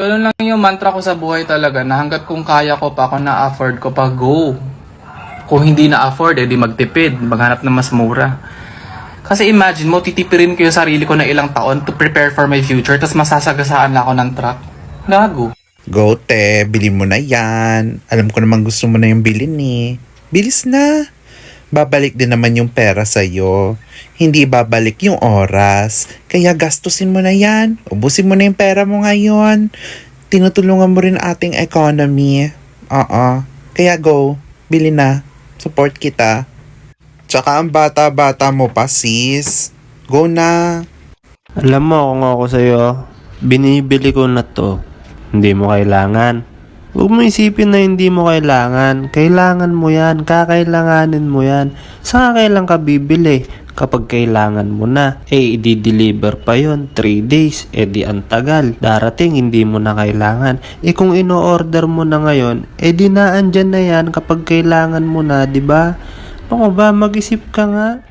Ganun lang yung mantra ko sa buhay talaga na hanggat kung kaya ko pa, kung na-afford ko pa, go. Kung hindi na-afford, edi magtipid, maghanap ng mas mura. Kasi imagine mo, titipirin ko yung sarili ko na ilang taon to prepare for my future, tapos masasagasaan na ako ng truck. Gago. Go, te. Bili mo na yan. Alam ko naman gusto mo na yung bilin eh. Bilis na. Babalik din naman yung pera sa'yo. Hindi babalik yung oras. Kaya gastusin mo na yan. Ubusin mo na yung pera mo ngayon. Tinutulungan mo rin ating economy. Oo. Kaya go. Bili na. Support kita. Tsaka ang bata-bata mo pa, sis. Go na. Alam mo kung ako sa'yo, binibili ko na to. Hindi mo kailangan. Huwag mo isipin na hindi mo kailangan. Kailangan mo yan. Kakailanganin mo yan. Saan ka kailan ka bibili? Kapag kailangan mo na, eh, i-deliver pa yon 3 days, eh di ang tagal. Darating, hindi mo na kailangan. Eh kung ino-order mo na ngayon, eh di na andyan na yan kapag kailangan mo na, di ba? Ano ba, mag-isip ka nga.